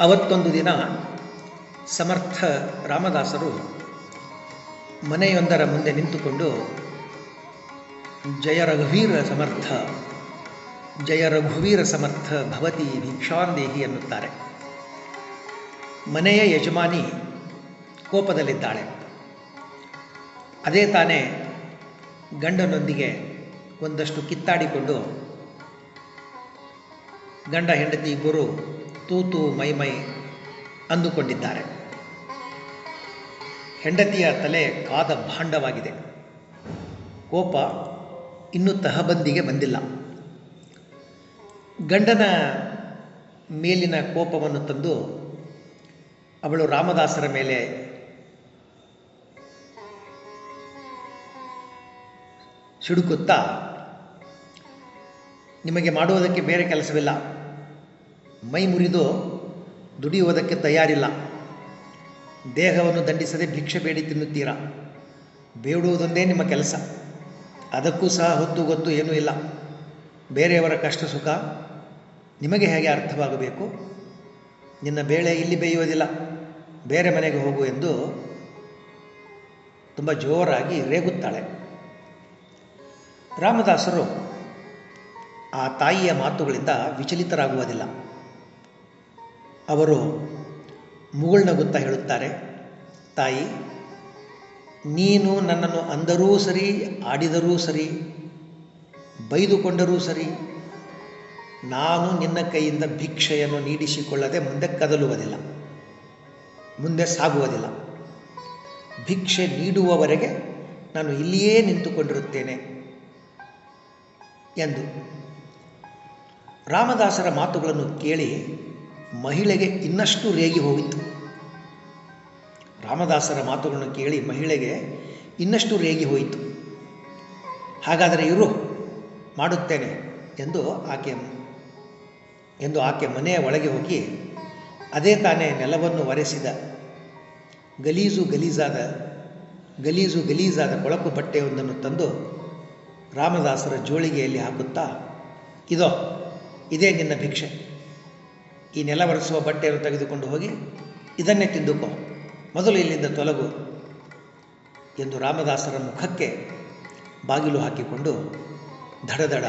ಅವತ್ತೊಂದು ದಿನ ಸಮರ್ಥ ರಾಮದಾಸರು ಮನೆಯೊಂದರ ಮುಂದೆ ನಿಂತುಕೊಂಡು, ಜಯ ರಘುವೀರ ಸಮರ್ಥ, ಜಯ ರಘುವೀರ ಸಮರ್ಥ ಭವತಿ ಭಿಕ್ಷಾಂದೇಹಿ ಎನ್ನುತ್ತಾರೆ. ಮನೆಯ ಯಜಮಾನಿ ಕೋಪದಲ್ಲಿದ್ದಾಳೆ. ಅದೇ ತಾನೇ ಗಂಡನೊಂದಿಗೆ ಒಂದಷ್ಟು ಕಿತ್ತಾಡಿಕೊಂಡು, ಗಂಡ, ಹೆಂಡತಿ ಇಬ್ಬರು ತೂತು ಮೈ ಮೈ ಅಂದುಕೊಂಡಿದ್ದಾರೆ. ಹೆಂಡತಿಯ ತಲೆ ಕಾದ ಭಾಂಡವಾಗಿದೆ. ಕೋಪ ಇನ್ನೂ ತಹಬಂದಿಗೆ ಬಂದಿಲ್ಲ. ಗಂಡನ ಮೇಲಿನ ಕೋಪವನ್ನು ತಂದು ಅವಳು ರಾಮದಾಸರ ಮೇಲೆ ಸಿಡುಕುತ್ತಾ, ನಿಮಗೆ ಮಾಡುವುದಕ್ಕೆ ಬೇರೆ ಕೆಲಸವಿಲ್ಲ. ಮೈ ಮುರಿದು ದುಡಿಯುವುದಕ್ಕೆ ತಯಾರಿಲ್ಲ. ದೇಹವನ್ನು ದಂಡಿಸದೆ ಭಿಕ್ಷೆ ಬೇಡಿ ತಿನ್ನುತ್ತೀರಾ? ಬೇಡುವುದೊಂದೇ ನಿಮ್ಮ ಕೆಲಸ. ಅದಕ್ಕೂ ಸಹ ಹೊತ್ತು ಗೊತ್ತು ಏನೂ ಇಲ್ಲ. ಬೇರೆಯವರ ಕಷ್ಟ ಸುಖ ನಿಮಗೆ ಹೇಗೆ ಅರ್ಥವಾಗಬೇಕು? ನಿನ್ನ ಬೇಳೆ ಇಲ್ಲಿ ಬೇಯುವುದಿಲ್ಲ. ಬೇರೆ ಮನೆಗೆ ಹೋಗು ಎಂದು ತುಂಬ ಜೋರಾಗಿ ರೇಗುತ್ತಾಳೆ. ರಾಮದಾಸರು ಆ ತಾಯಿಯ ಮಾತುಗಳಿಂದ ವಿಚಲಿತರಾಗುವುದಿಲ್ಲ. ಅವರು ಮುಗುಳ್ನಗುತ್ತಾ ಹೇಳುತ್ತಾರೆ, ತಾಯಿ, ನೀನು ನನ್ನನ್ನು ಅಂದರೂ ಸರಿ, ಆಡಿದರೂ ಸರಿ, ಬೈದುಕೊಂಡರೂ ಸರಿ, ನಾನು ನಿನ್ನ ಕೈಯಿಂದ ಭಿಕ್ಷೆಯನ್ನು ನೀಡಿಸಿಕೊಳ್ಳದೆ ಮುಂದೆ ಕದಲುವುದಿಲ್ಲ, ಮುಂದೆ ಸಾಗುವುದಿಲ್ಲ. ಭಿಕ್ಷೆ ನೀಡುವವರೆಗೆ ನಾನು ಇಲ್ಲಿಯೇ ನಿಂತುಕೊಂಡಿರುತ್ತೇನೆ ಎಂದು ರಾಮದಾಸರ ಮಾತುಗಳನ್ನು ಕೇಳಿ ಮಹಿಳೆಗೆ ಇನ್ನಷ್ಟು ರೇಗಿ ಹೋಗಿತ್ತು. ರಾಮದಾಸರ ಮಾತುಗಳನ್ನು ಕೇಳಿ ಮಹಿಳೆಗೆ ಇನ್ನಷ್ಟು ರೇಗಿ ಹೋಯಿತು. ಹಾಗಾದರೆ ಇರು ಮಾಡುತ್ತೇನೆ ಎಂದು ಆಕೆ ಎಂದು ಆಕೆ ಮನೆಯ ಒಳಗೆ ಹೋಗಿ ಅದೇ ತಾನೇ ನೆಲವನ್ನು ಒರೆಸಿದ. ಗಲೀಜು ಗಲೀಜಾದ ಗಲೀಜು ಗಲೀಜಾದ ಕೊಳಕು ಬಟ್ಟೆಯೊಂದನ್ನು ತಂದು ರಾಮದಾಸರ ಜೋಳಿಗೆಯಲ್ಲಿ ಹಾಕುತ್ತಾ, ಇದೋ, ಇದೇ ನಿನ್ನ ಭಿಕ್ಷೆ. ಈ ನೆಲ ಒರೆಸುವ ಬಟ್ಟೆಯನ್ನು ತೆಗೆದುಕೊಂಡು ಹೋಗಿ ಇದನ್ನೇ ತಿಂದುಕೋ. ಮೊದಲು ಇಲ್ಲಿಂದ ತೊಲಗು ಎಂದು ರಾಮದಾಸರ ಮುಖಕ್ಕೆ ಬಾಗಿಲು ಹಾಕಿಕೊಂಡು ದಡದಡ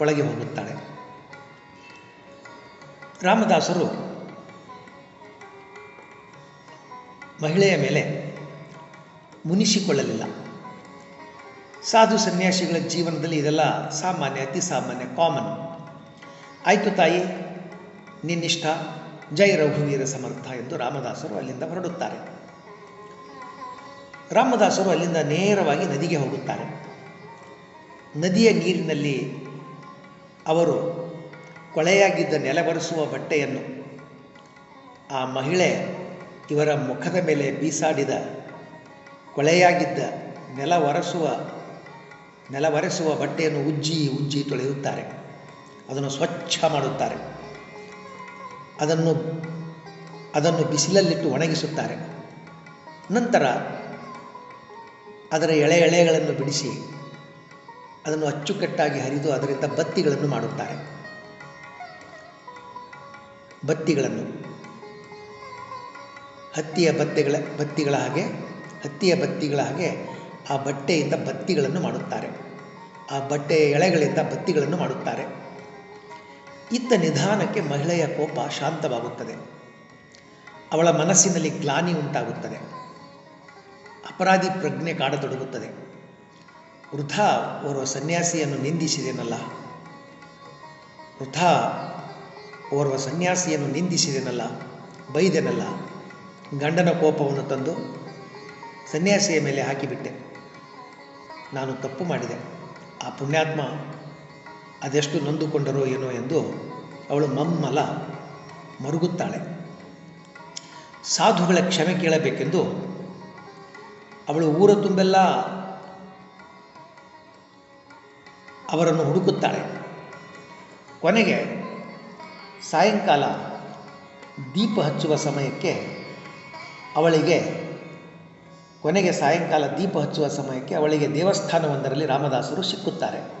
ಒಳಗೆ ಹೋಗುತ್ತಾಳೆ. ರಾಮದಾಸರು ಮಹಿಳೆಯ ಮೇಲೆ ಮುನಿಸಿಕೊಳ್ಳಲಿಲ್ಲ. ಸಾಧು ಸನ್ಯಾಸಿಗಳ ಜೀವನದಲ್ಲಿ ಇದೆಲ್ಲ ಸಾಮಾನ್ಯ, ಅತಿ ಸಾಮಾನ್ಯ ಕಾಮನ್ ಆಯಿತು ತಾಯಿ ನಿನ್ನಿಷ್ಟ ಜೈ ರಘುವೀರ ಸಮರ್ಥ ಎಂದು ರಾಮದಾಸರು ಅಲ್ಲಿಂದ ಹೊರಡುತ್ತಾರೆ. ರಾಮದಾಸರು ಅಲ್ಲಿಂದ ನೇರವಾಗಿ ನದಿಗೆ ಹೋಗುತ್ತಾರೆ. ನದಿಯ ನೀರಿನಲ್ಲಿ ಅವರು ಕೊಳೆಯಾಗಿದ್ದ ನೆಲವರೆಸುವ ಬಟ್ಟೆಯನ್ನು ಆ ಮಹಿಳೆ ಇವರ ಮುಖದ ಮೇಲೆ ಬೀಸಾಡಿದ ಕೊಳೆಯಾಗಿದ್ದ ನೆಲ ಒರೆಸುವ ನೆಲ ಒರೆಸುವ ಬಟ್ಟೆಯನ್ನು ಉಜ್ಜಿ ಉಜ್ಜಿ ತೊಳೆಯುತ್ತಾರೆ. ಅದನ್ನು ಸ್ವಚ್ಛ ಮಾಡುತ್ತಾರೆ. ಅದನ್ನು ಅದನ್ನು ಬಿಸಿಲಲ್ಲಿಟ್ಟು ಒಣಗಿಸುತ್ತಾರೆ. ನಂತರ ಅದರ ಎಳೆ ಎಳೆಗಳನ್ನು ಬಿಡಿಸಿ, ಅದನ್ನು ಅಚ್ಚುಕಟ್ಟಾಗಿ ಹರಿದು ಅದರಿಂದ ಬತ್ತಿಗಳನ್ನು ಮಾಡುತ್ತಾರೆ. ಬತ್ತಿಗಳನ್ನು. ಹತ್ತಿಯ ಬತ್ತೆಗಳ, ಬತ್ತಿಗಳ ಹಾಗೆ, ಹತ್ತಿಯ ಬತ್ತಿಗಳ ಹಾಗೆ ಆ ಬಟ್ಟೆಯಿಂದ ಬತ್ತಿಗಳನ್ನು ಮಾಡುತ್ತಾರೆ. ಆ ಬಟ್ಟೆಯ ಎಳೆಗಳಿಂದ ಬತ್ತಿಗಳನ್ನು ಮಾಡುತ್ತಾರೆ. ಇತ್ತ ನಿಧಾನಕ್ಕೆ ಮಹಿಳೆಯ ಕೋಪ ಶಾಂತವಾಗುತ್ತದೆ. ಅವಳ ಮನಸ್ಸಿನಲ್ಲಿ ಗ್ಲಾನಿ ಉಂಟಾಗುತ್ತದೆ. ಅಪರಾಧಿ ಪ್ರಜ್ಞೆ ಕಾಡತೊಡಗುತ್ತದೆ. ವೃಥಾ, ಓರ್ವ ಸನ್ಯಾಸಿಯನ್ನು ನಿಂದಿಸಿದೆನಲ್ಲ. ವೃಥಾ, ಓರ್ವ ಸನ್ಯಾಸಿಯನ್ನು ನಿಂದಿಸಿದೆನಲ್ಲ. ಬೈದೆನಲ್ಲ. ಗಂಡನ ಕೋಪವನ್ನು ತಂದು ಸನ್ಯಾಸಿಯ ಮೇಲೆ ಹಾಕಿಬಿಟ್ಟೆ. ನಾನು ತಪ್ಪು ಮಾಡಿದೆ. ಆ ಪುಣ್ಯಾತ್ಮ ಅದೆಷ್ಟು ನೊಂದುಕೊಂಡರೋ ಏನೋ ಎಂದು ಅವಳು ಮಮ್ಮಲ ಮರುಗುತ್ತಾಳೆ. ಸಾಧುಗಳ ಕ್ಷಮೆ ಕೇಳಬೇಕೆಂದು ಅವಳು ಊರ ತುಂಬೆಲ್ಲ ಅವರನ್ನು ಹುಡುಕುತ್ತಾಳೆ. ಕೊನೆಗೆ ಸಾಯಂಕಾಲ ದೀಪ ಹಚ್ಚುವ ಸಮಯಕ್ಕೆ ಅವಳಿಗೆ ಕೊನೆಗೆ ಸಾಯಂಕಾಲ ದೀಪ ಹಚ್ಚುವ ಸಮಯಕ್ಕೆ ಅವಳಿಗೆ ದೇವಸ್ಥಾನವೊಂದರಲ್ಲಿ ರಾಮದಾಸರು ಸಿಕ್ಕುತ್ತಾರೆ.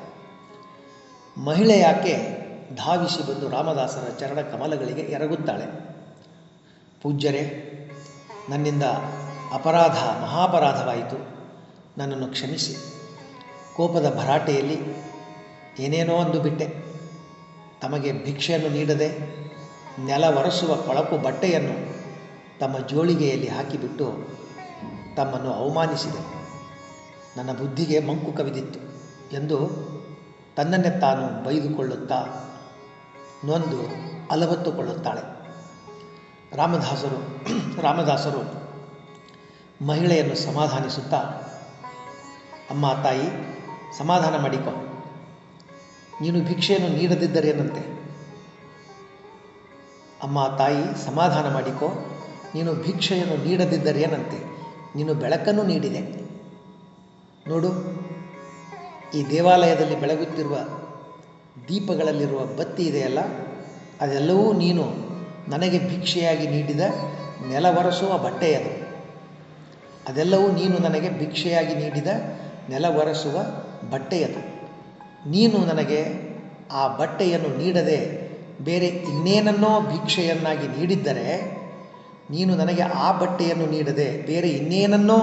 ಮಹಿಳೆಯಾಕೆ ಧಾವಿಸಿ ಬಂದು ರಾಮದಾಸರ ಚರಣ ಕಮಲಗಳಿಗೆ ಎರಗುತ್ತಾಳೆ? ಪೂಜ್ಯರೇ, ನನ್ನಿಂದ ಅಪರಾಧ, ಮಹಾಪರಾಧವಾಯಿತು. ನನ್ನನ್ನು ಕ್ಷಮಿಸಿ. ಕೋಪದ ಭರಾಟೆಯಲ್ಲಿ ಏನೇನೋ ಅಂದು ಬಿಟ್ಟೆ. ತಮಗೆ ಭಿಕ್ಷೆಯನ್ನು ನೀಡದೆ ನೆಲ ಒರೆಸುವ ಕೊಳಕು ಬಟ್ಟೆಯನ್ನು ತಮ್ಮ ಜೋಳಿಗೆಯಲ್ಲಿ ಹಾಕಿಬಿಟ್ಟು ತಮ್ಮನ್ನು ಅವಮಾನಿಸಿದೆ. ನನ್ನ ಬುದ್ಧಿಗೆ ಮಂಕು ಕವಿದಿತ್ತು ಎಂದು ತನ್ನನ್ನೇ ತಾನು ಬೈದುಕೊಳ್ಳುತ್ತಾ ನೊಂದು ಅಲವತ್ತುಕೊಳ್ಳುತ್ತಾಳೆ. ರಾಮದಾಸರು ರಾಮದಾಸರು ಮಹಿಳೆಯನ್ನು ಸಮಾಧಾನಿಸುತ್ತಾ, ಅಮ್ಮ, ತಾಯಿ, ಸಮಾಧಾನ ಮಾಡಿಕೊ. ನೀನು ಭಿಕ್ಷೆಯನ್ನು ನೀಡದಿದ್ದರೇನಂತೆ ಅಮ್ಮ, ತಾಯಿ, ಸಮಾಧಾನ ಮಾಡಿಕೊ. ನೀನು ಭಿಕ್ಷೆಯನ್ನು ನೀಡದಿದ್ದರೇನಂತೆ ನೀನು ಬೆಳಕನ್ನು ನೀಡಿದೆ. ನೋಡು ಈ ದೇವಾಲಯದಲ್ಲಿ ಬೆಳಗುತ್ತಿರುವ ದೀಪಗಳಲ್ಲಿರುವ ಬತ್ತಿ ಇದೆಯಲ್ಲ, ಅದೆಲ್ಲವೂ ನೀನು ನನಗೆ ಭಿಕ್ಷೆಯಾಗಿ ನೀಡಿದ ನೆಲವರಸುವ ಬಟ್ಟೆಯದು. ಅದೆಲ್ಲವೂ ನೀನು ನನಗೆ ಭಿಕ್ಷೆಯಾಗಿ ನೀಡಿದ ನೆಲವರಸುವ ಬಟ್ಟೆಯದು. ನೀನು ನನಗೆ ಆ ಬಟ್ಟೆಯನ್ನು ನೀಡದೆ ಬೇರೆ ಇನ್ನೇನನ್ನೋ ಭಿಕ್ಷೆಯನ್ನಾಗಿ ನೀಡಿದ್ದರೆ, ನೀನು ನನಗೆ ಆ ಬಟ್ಟೆಯನ್ನು ನೀಡದೆ ಬೇರೆ ಇನ್ನೇನನ್ನೋ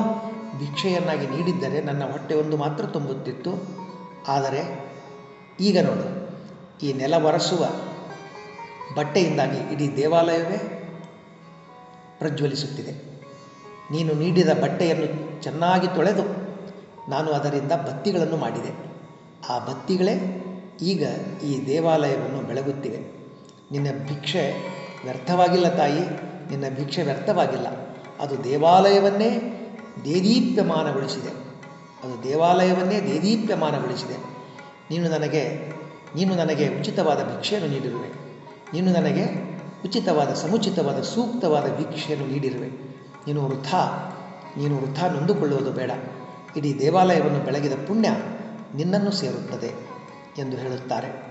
ಭಿಕ್ಷೆಯನ್ನಾಗಿ ನೀಡಿದ್ದರೆ ನನ್ನ ಹೊಟ್ಟೆ ಒಂದು ಮಾತ್ರ ತುಂಬುತ್ತಿತ್ತು. ಆದರೆ ಈಗ ನೋಡು, ಈ ನೆಲ ಒರೆಸುವ ಬಟ್ಟೆಯಿಂದಾಗಿ ಇಡೀ ದೇವಾಲಯವೇ ಪ್ರಜ್ವಲಿಸುತ್ತಿದೆ. ನೀನು ನೀಡಿದ ಬಟ್ಟೆಯನ್ನು ಚೆನ್ನಾಗಿ ತೊಳೆದು ನಾನು ಅದರಿಂದ ಬತ್ತಿಗಳನ್ನು ಮಾಡಿದೆ. ಆ ಬತ್ತಿಗಳೇ ಈಗ ಈ ದೇವಾಲಯವನ್ನು ಬೆಳಗುತ್ತಿವೆ. ನಿನ್ನ ಭಿಕ್ಷೆ ವ್ಯರ್ಥವಾಗಿಲ್ಲ ತಾಯಿ, ನಿನ್ನ ಭಿಕ್ಷೆ ವ್ಯರ್ಥವಾಗಿಲ್ಲ. ಅದು ದೇವಾಲಯವನ್ನೇ ದೇದೀಪ್ಯಮಾನಗೊಳಿಸಿದೆ. ಅದು ದೇವಾಲಯವನ್ನೇ ದೇದೀಪ್ಯಮಾನಗೊಳಿಸಿದೆ. ನೀನು ನನಗೆ ನೀನು ನನಗೆ ಉಚಿತವಾದ ಭಿಕ್ಷೆಯನ್ನು ನೀಡಿರುವೆ. ನೀನು ನನಗೆ ಉಚಿತವಾದ, ಸಮುಚಿತವಾದ, ಸೂಕ್ತವಾದ ಭಿಕ್ಷೆಯನ್ನು ನೀಡಿರುವೆ. ನೀನು ವೃಥ ನೀನು ವೃಥ ನೊಂದುಕೊಳ್ಳುವುದು ಬೇಡ. ಇಡೀ ದೇವಾಲಯವನ್ನು ಬೆಳಗಿದ ಪುಣ್ಯ ನಿನ್ನನ್ನು ಸೇರುತ್ತದೆ ಎಂದು ಹೇಳುತ್ತಾರೆ.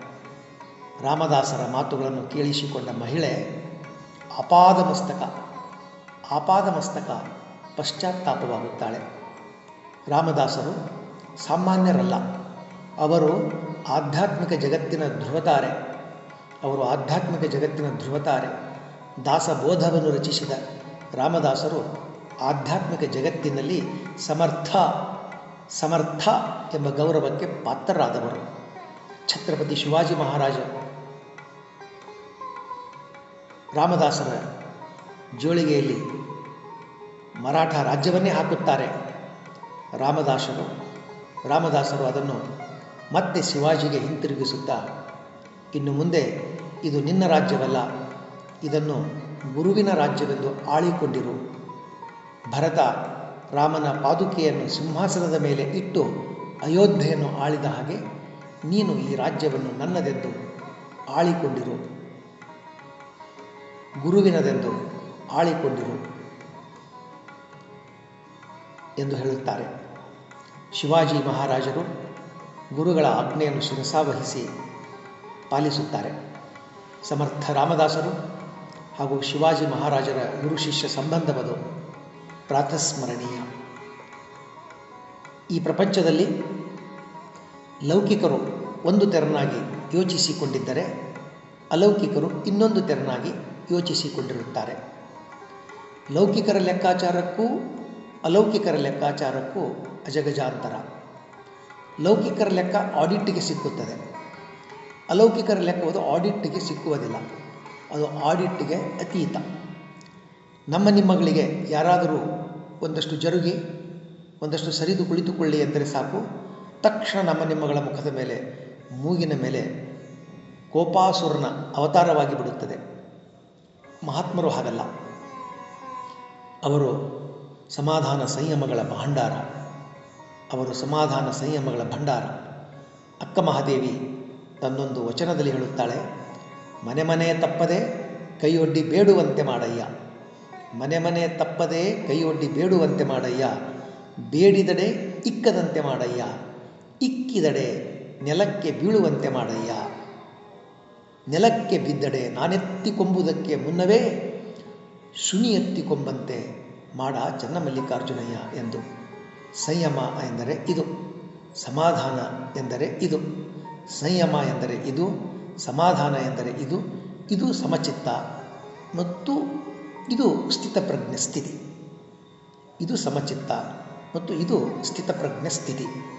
ರಾಮದಾಸರ ಮಾತುಗಳನ್ನು ಕೇಳಿಸಿಕೊಂಡ ಮಹಿಳೆ ಅಪಾದ ಮಸ್ತಕ ಆಪಾದ ಮಸ್ತಕ ಪಶ್ಚಾತ್ತಾಪವಾಗುತ್ತಾಳೆ. ರಾಮದಾಸರು ಸಾಮಾನ್ಯರಲ್ಲ. ಅವರು ಆಧ್ಯಾತ್ಮಿಕ ಜಗತ್ತಿನ ಧ್ರುವತಾರೆ. ಅವರು ಆಧ್ಯಾತ್ಮಿಕ ಜಗತ್ತಿನ ಧ್ರುವತಾರೆ. ದಾಸಬೋಧವನ್ನು ರಚಿಸಿದ ರಾಮದಾಸರು ಆಧ್ಯಾತ್ಮಿಕ ಜಗತ್ತಿನಲ್ಲಿ ಸಮರ್ಥ ಸಮರ್ಥ ಎಂಬ ಗೌರವಕ್ಕೆ ಪಾತ್ರರಾದವರು. ಛತ್ರಪತಿ ಶಿವಾಜಿ ಮಹಾರಾಜ. ರಾಮದಾಸರ ಜೋಳಿಗೆಯಲ್ಲಿ ಮರಾಠ ರಾಜ್ಯವನ್ನೇ ಹಾಕುತ್ತಾರೆ. ರಾಮದಾಸರು ರಾಮದಾಸರು ಅದನ್ನು ಮತ್ತೆ ಶಿವಾಜಿಗೆ ಹಿಂತಿರುಗಿಸುತ್ತಾ, ಇನ್ನು ಮುಂದೆ ಇದು ನಿನ್ನ ರಾಜ್ಯವಲ್ಲ, ಇದನ್ನು ಗುರುವಿನ ರಾಜ್ಯವೆಂದು ಆಳಿಕೊಂಡಿರು. ಭರತ ರಾಮನ ಪಾದುಕೆಯನ್ನು ಸಿಂಹಾಸನದ ಮೇಲೆ ಇಟ್ಟು ಅಯೋಧ್ಯೆಯನ್ನು ಆಳಿದ ಹಾಗೆ ನೀನು ಈ ರಾಜ್ಯವನ್ನು ನನ್ನದೆಂದು ಆಳಿಕೊಂಡಿರು. ಗುರುವಿನದೆಂದು ಆಳಿಕೊಂಡಿರು. ಎಂದು ಹೇಳುತ್ತಾರೆ. ಶಿವಾಜಿ ಮಹಾರಾಜರು ಗುರುಗಳ ಆಜ್ಞೆಯನ್ನು ಶಿರಸಾವಹಿಸಿ ಪಾಲಿಸುತ್ತಾರೆ. ಸಮರ್ಥ ರಾಮದಾಸರು ಹಾಗೂ ಶಿವಾಜಿ ಮಹಾರಾಜರ ಗುರು ಶಿಷ್ಯ ಸಂಬಂಧವದು ಪ್ರಾತಸ್ಮರಣೀಯ. ಈ ಪ್ರಪಂಚದಲ್ಲಿ ಲೌಕಿಕರು ಒಂದು ತೆರನಾಗಿ ಯೋಚಿಸಿಕೊಂಡಿದ್ದರೆ ಅಲೌಕಿಕರು ಇನ್ನೊಂದು ತೆರನಾಗಿ ಯೋಚಿಸಿಕೊಂಡಿರುತ್ತಾರೆ. ಲೌಕಿಕರ ಲೆಕ್ಕಾಚಾರಕ್ಕೂ ಅಲೌಕಿಕರ ಲೆಕ್ಕಾಚಾರಕ್ಕೂ ಅಜಗಜಾಂತರ. ಲೌಕಿಕರ ಲೆಕ್ಕ ಆಡಿಟ್ಗೆ ಸಿಕ್ಕುತ್ತದೆ. ಅಲೌಕಿಕರ ಲೆಕ್ಕವುದು ಆಡಿಟ್ಗೆ ಸಿಕ್ಕುವುದಿಲ್ಲ. ಅದು ಆಡಿಟ್ಗೆ ಅತೀತ. ನಮ್ಮ ನಿಮ್ಮಗಳಿಗೆ ಯಾರಾದರೂ ಒಂದಷ್ಟು ಜರುಗಿ, ಒಂದಷ್ಟು ಸರಿದು ಕುಳಿತುಕೊಳ್ಳಿ ಎಂದರೆ ಸಾಕು. ತಕ್ಷಣ ನಮ್ಮ ನಿಮ್ಮಗಳ ಮುಖದ ಮೇಲೆ, ಮೂಗಿನ ಮೇಲೆ ಕೋಪಾಸುರನ ಅವತಾರವಾಗಿ ಬಿಡುತ್ತದೆ. ಮಹಾತ್ಮರು ಹಾಗಲ್ಲ. ಅವರು ಸಮಾಧಾನ ಸಂಯಮಗಳ ಭಂಡಾರ. ಅವರು ಸಮಾಧಾನ ಸಂಯಮಗಳ ಭಂಡಾರ. ಅಕ್ಕ ಮಹಾದೇವಿ ತನ್ನೊಂದು ವಚನದಲ್ಲಿ ಹೇಳುತ್ತಾಳೆ, ಮನೆ ಮನೆ ತಪ್ಪದೆ ಕೈಯೊಡ್ಡಿ ಬೇಡುವಂತೆ ಮಾಡಯ್ಯ. ಮನೆ ಮನೆ ತಪ್ಪದೆ ಕೈಯೊಡ್ಡಿ ಬೇಡುವಂತೆ ಮಾಡಯ್ಯ. ಬೇಡಿದಡೆ ಇಕ್ಕದಂತೆ ಮಾಡಯ್ಯ. ಇಕ್ಕಿದಡೆ ನೆಲಕ್ಕೆ ಬೀಳುವಂತೆ ಮಾಡಯ್ಯ. ನೆಲಕ್ಕೆ ಬಿದ್ದಡೆ ನಾನೆತ್ತಿಕೊಂಬುದಕ್ಕೆ ಮುನ್ನವೇ ಶುನಿ ಎತ್ತಿಕೊಂಬಂತೆ ಮಾಡ ಚನ್ನಮಲ್ಲಿಕಾರ್ಜುನಯ್ಯ ಎಂದು. ಸಂಯಮ ಎಂದರೆ ಇದು, ಸಮಾಧಾನ ಎಂದರೆ ಇದು, ಸಂಯಮ ಎಂದರೆ ಇದು, ಸಮಾಧಾನ ಎಂದರೆ ಇದು ಇದು ಸಮಚಿತ್ತ ಮತ್ತು ಇದು ಸ್ಥಿತಪ್ರಜ್ಞ ಸ್ಥಿತಿ. ಇದು ಸಮಚಿತ್ತ ಮತ್ತು ಇದು ಸ್ಥಿತಪ್ರಜ್ಞ ಸ್ಥಿತಿ.